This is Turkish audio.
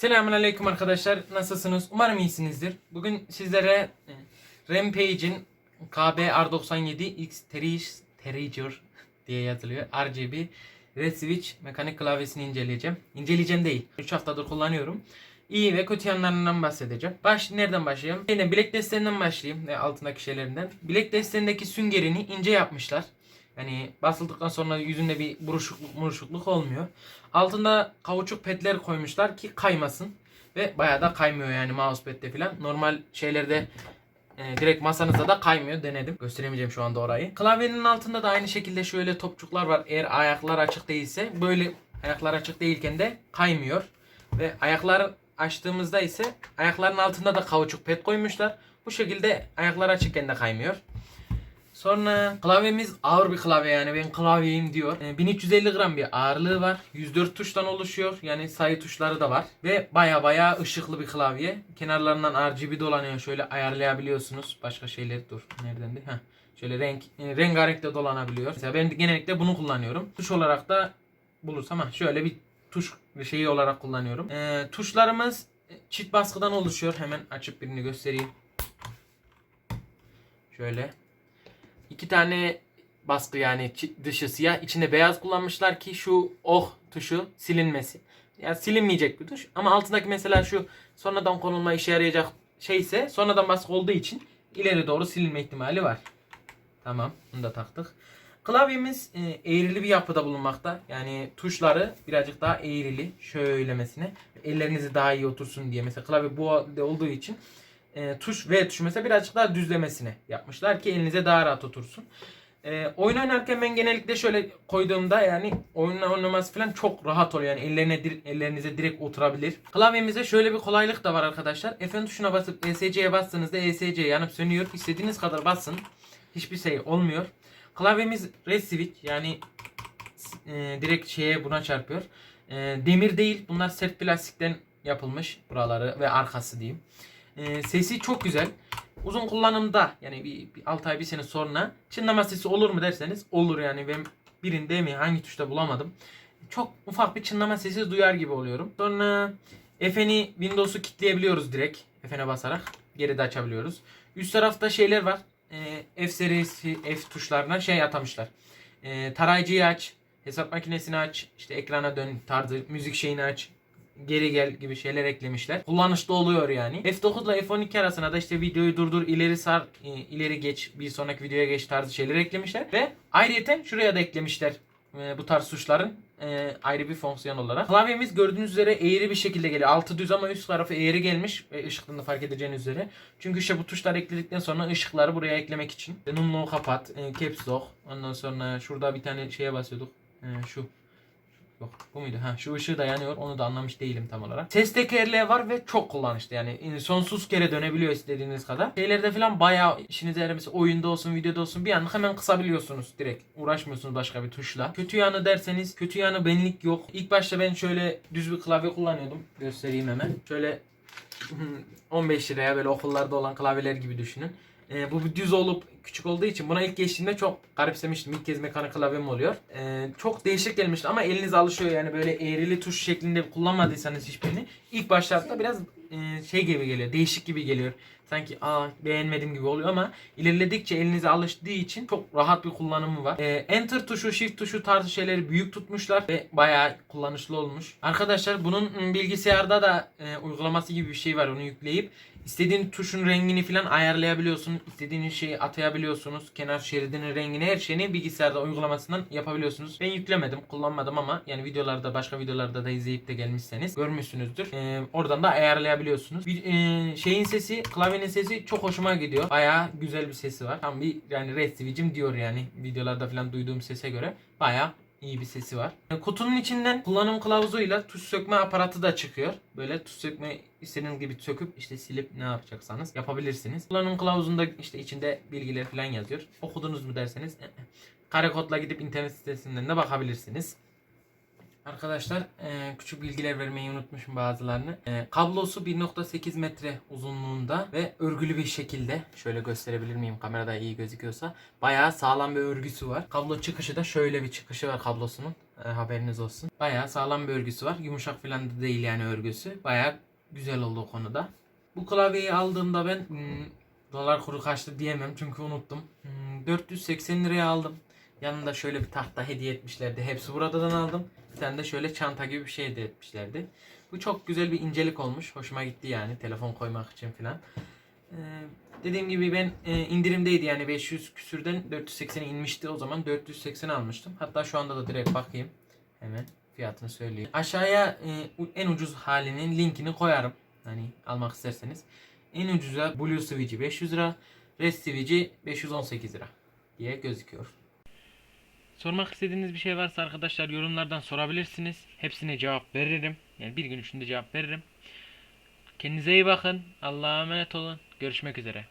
Selamünaleyküm arkadaşlar. Nasılsınız? Umarım iyisinizdir. Bugün sizlere Rampage'in KB R97X Terij- Terriger diye yazılıyor. RGB Red Switch mekanik klavyesini inceleyeceğim. İnceleyeceğim değil. 3 haftadır kullanıyorum. İyi ve kötü yanlarından bahsedeceğim. Baş nereden başlayayım? Yine bilek destlerinden başlayayım ve altındaki şeylerinden. Bilek destlerindeki süngerini ince yapmışlar. Yani basıldıktan sonra yüzünde bir buruşukluk buruşukluk olmuyor. Altında kauçuk petler koymuşlar ki kaymasın. Ve bayağı da kaymıyor yani mousepad'de falan. Normal şeylerde e, direkt masanızda da kaymıyor denedim. Gösteremeyeceğim şu anda orayı. Klavyenin altında da aynı şekilde şöyle topçuklar var. Eğer ayaklar açık değilse böyle ayaklar açık değilken de kaymıyor. Ve ayakları açtığımızda ise ayakların altında da kauçuk pet koymuşlar. Bu şekilde ayaklar açıkken de kaymıyor. Sonra klavyemiz ağır bir klavye yani ben klavyeyim diyor. Ee, 1350 gram bir ağırlığı var. 104 tuştan oluşuyor. Yani sayı tuşları da var. Ve baya baya ışıklı bir klavye. Kenarlarından RGB dolanıyor. Şöyle ayarlayabiliyorsunuz. Başka şeyleri dur. Nereden de? Heh. Şöyle renk e, rengarenk de dolanabiliyor. Mesela ben genellikle bunu kullanıyorum. Tuş olarak da bulursam ha şöyle bir tuş şeyi olarak kullanıyorum. Ee, tuşlarımız çift baskıdan oluşuyor. Hemen açıp birini göstereyim. Şöyle. İki tane baskı yani dışı siyah içinde beyaz kullanmışlar ki şu oh tuşu silinmesi. Yani silinmeyecek bir tuş ama altındaki mesela şu sonradan konulma işe yarayacak şeyse sonradan baskı olduğu için ileri doğru silinme ihtimali var. Tamam bunu da taktık. Klavyemiz e, eğrili bir yapıda bulunmakta. Yani tuşları birazcık daha eğrili şöylemesine. Ellerinizi daha iyi otursun diye. Mesela klavye bu olduğu için e, tuş V tuşu mesela birazcık daha düzlemesine yapmışlar ki elinize daha rahat otursun. E, oyun oynarken ben genellikle şöyle koyduğumda yani oyunla oynaması falan çok rahat oluyor. Yani ellerine ellerinize direkt oturabilir. Klavyemize şöyle bir kolaylık da var arkadaşlar. F tuşuna basıp ESC'ye bastığınızda ESC yanıp sönüyor. İstediğiniz kadar basın. Hiçbir şey olmuyor. Klavyemiz red switch yani e, direkt şeye buna çarpıyor. E, demir değil. Bunlar sert plastikten yapılmış buraları ve arkası diyeyim. E, sesi çok güzel. Uzun kullanımda yani bir, bir 6 ay bir sene sonra çınlama sesi olur mu derseniz olur yani ben birinde mi hangi tuşta bulamadım. Çok ufak bir çınlama sesi duyar gibi oluyorum. Sonra Fn'i Windows'u kilitleyebiliyoruz direkt. Fn'e basarak geri de açabiliyoruz. Üst tarafta şeyler var. E, F serisi F tuşlarına şey atamışlar. E, tarayıcıyı aç, hesap makinesini aç, işte ekrana dön tarzı, müzik şeyini aç, geri gel gibi şeyler eklemişler. Kullanışlı oluyor yani. F9 ile F12 arasına da işte videoyu durdur, ileri sar, e, ileri geç, bir sonraki videoya geç tarzı şeyler eklemişler. Ve ayrıyeten şuraya da eklemişler e, bu tarz tuşların e, ayrı bir fonksiyon olarak. Klavyemiz gördüğünüz üzere eğri bir şekilde geliyor. Altı düz ama üst tarafı eğri gelmiş ve ışıklığını fark edeceğiniz üzere. Çünkü işte bu tuşlar ekledikten sonra ışıkları buraya eklemek için. İşte Numlock'u kapat, e, Caps Lock. Ondan sonra şurada bir tane şeye basıyorduk. E, şu. Yok bu muydu? Ha şu ışığı da yanıyor. Onu da anlamış değilim tam olarak. Ses tekerleği var ve çok kullanışlı. Yani sonsuz kere dönebiliyor istediğiniz kadar. Şeylerde falan bayağı işinize yarar. Mesela oyunda olsun, videoda olsun bir anlık hemen kısabiliyorsunuz direkt. Uğraşmıyorsunuz başka bir tuşla. Kötü yanı derseniz kötü yanı benlik yok. İlk başta ben şöyle düz bir klavye kullanıyordum. Göstereyim hemen. Şöyle 15 liraya böyle okullarda olan klavyeler gibi düşünün. Ee, bu bir düz olup küçük olduğu için buna ilk geçtiğimde çok garipsemiştim. İlk kez mekanik klavyem oluyor. Ee, çok değişik gelmişti ama eliniz alışıyor yani böyle eğrili tuş şeklinde kullanmadıysanız hiçbirini. İlk başlarda biraz e, şey gibi geliyor. Değişik gibi geliyor. Sanki aa beğenmedim gibi oluyor ama ilerledikçe elinize alıştığı için çok rahat bir kullanımı var. Ee, Enter tuşu, Shift tuşu tarzı şeyleri büyük tutmuşlar ve bayağı kullanışlı olmuş. Arkadaşlar bunun bilgisayarda da e, uygulaması gibi bir şey var. Onu yükleyip istediğin tuşun rengini falan ayarlayabiliyorsun. İstediğiniz şeyi atayabiliyorsunuz. Kenar şeridinin rengini her şeyini bilgisayarda uygulamasından yapabiliyorsunuz. Ben yüklemedim, kullanmadım ama yani videolarda başka videolarda da izleyip de gelmişseniz görmüşsünüzdür. Ee, oradan da ayarlayabiliyorsunuz. Bir, e, şeyin sesi, klavyenin sesi çok hoşuma gidiyor. Bayağı güzel bir sesi var. Tam bir yani Red Switch'im diyor yani videolarda falan duyduğum sese göre. Bayağı iyi bir sesi var. E, Kutunun içinden kullanım kılavuzuyla tuş sökme aparatı da çıkıyor. Böyle tuş sökme istediğiniz gibi söküp işte silip ne yapacaksanız yapabilirsiniz. Kullanım kılavuzunda işte içinde bilgiler falan yazıyor. Okudunuz mu derseniz eh, eh. kare kodla gidip internet sitesinden de bakabilirsiniz. Arkadaşlar e, küçük bilgiler vermeyi unutmuşum bazılarını. E, kablosu 1.8 metre uzunluğunda ve örgülü bir şekilde şöyle gösterebilir miyim kamerada iyi gözüküyorsa bayağı sağlam bir örgüsü var. Kablo çıkışı da şöyle bir çıkışı var kablosunun. E, haberiniz olsun. Bayağı sağlam bir örgüsü var. Yumuşak falan da değil yani örgüsü. Bayağı güzel oldu o konuda. Bu klavyeyi aldığımda ben hmm, dolar kuru kaçtı diyemem çünkü unuttum. Hmm, 480 liraya aldım. Yanında şöyle bir tahta hediye etmişlerdi. Hepsi buradan aldım. Bir tane de şöyle çanta gibi bir şey hediye etmişlerdi. Bu çok güzel bir incelik olmuş. Hoşuma gitti yani telefon koymak için falan. Ee, dediğim gibi ben e, indirimdeydi yani 500 küsürden 480'e inmişti o zaman 480 almıştım. Hatta şu anda da direkt bakayım. Hemen fiyatını söyleyeyim. Aşağıya e, en ucuz halinin linkini koyarım. Hani almak isterseniz. En ucuza Blue Switch'i 500 lira. Red Switch'i 518 lira diye gözüküyor. Sormak istediğiniz bir şey varsa arkadaşlar yorumlardan sorabilirsiniz. Hepsine cevap veririm. Yani bir gün içinde cevap veririm. Kendinize iyi bakın. Allah'a emanet olun. Görüşmek üzere.